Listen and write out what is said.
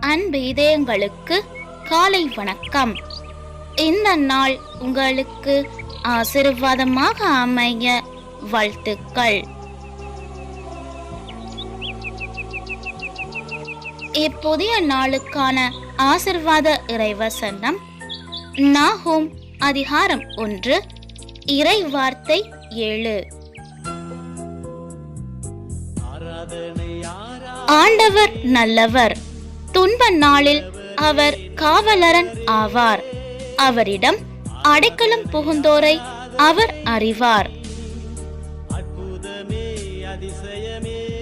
அன்பு இதயங்களுக்கு காலை வணக்கம். இந்த நாள் உங்களுக்கு ஆசீர்வாதமாக அமைய வாழ்த்துக்கள். இப்புதிய நாளுக்கான ஆசிர்வாத இறைவசனம் நாகும் அதிகாரம் ஒன்று இறை வார்த்தை ஏழு. ஆண்டவர் நல்லவர். துன்ப நாளில் அவர் காவலரன் ஆவார். அவரிடம் அடைக்கலம் புகுந்தோரை அவர் அறிவார். அற்புதமே அதிசயமே